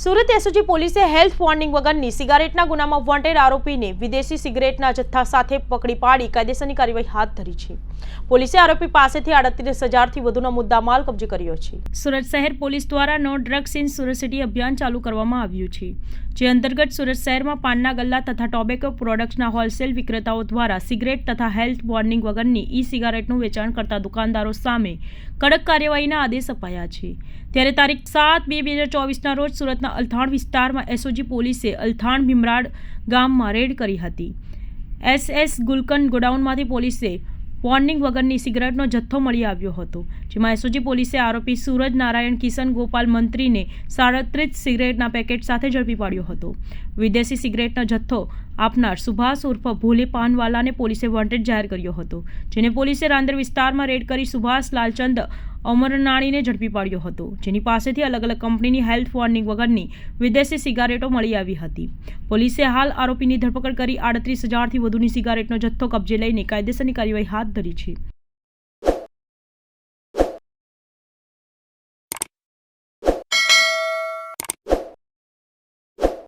Surat SOG પોલીસે health warning વગરની સિગારેટના ગુનામાં વોન્ટેડ આરોપીને વિદેશી સિગરેટના જથ્થા સાથે પકડી પાડી કાયદેસરની કાર્યવાહી હાથ ધરી છે. પોલીસે આરોપી પાસેથી આડત્રીસ હજારથી વધુનો મુદ્દામાલ કબજે કર્યો છે. સુરત શહેર પોલીસ દ્વારા no drugs in Surat city અભિયાન ચાલુ કરવામાં આવ્યું છે, જે અંતર્ગત સુરત શહેરમાં પાનના ગલ્લા તથા ટોબેકો પ્રોડક્ટ્સના હોલસેલ વિક્રેતાઓ દ્વારા સિગરેટ તથા હેલ્થ વોર્નિંગ વગરની ઈ સિગારેટનું વેચાણ કરતા દુકાનદારો સામે કડક કાર્યવાહીના આદેશ અપાયા છે. ત્યારે તારીખ સાત બે બે હજાર ચોવીસના રોજ સુરતના અલથાણ વિસ્તારમાં એસઓજી પોલીસે અલથાણ ભીમરાડ ગામમાં રેડ કરી હતી. એસએસ ગુલકંદ ગોડાઉનમાંથી પોલીસે વોર્નિંગ વગરની સિગરેટનો જથ્થો મળી આવ્યો હતો, જેમાં એસઓજી પોલીસે આરોપી સૂરજ નારાયણ, કિશન ગોપાલ મંત્રીને સાડત્રીસ સિગરેટના પેકેટ સાથે ઝડપી પાડ્યો હતો. વિદેશી સિગરેટનો જથ્થો આપનાર સુભાષ ઉર્ફ ભોલે પાનવાલાને પોલીસે વોન્ટેડ જાહેર કર્યો હતો, જેને પોલીસે રાંદેર વિસ્તારમાં રેડ કરી સુભાષ લાલચંદ અમરનાણીને ઝડપી પાડ્યો હતો, જેની પાસેથી અલગ અલગ કંપનીની હેલ્થ વોર્નિંગ વગરની વિદેશી સિગારેટો મળી આવી હતી. પોલીસે હાલ આરોપીની ધરપકડ કરી આડત્રીસ હજારથી વધુની સિગારેટનો જથ્થો કબજે લઈને કાયદેસરની કાર્યવાહી હાથ ધરી છે.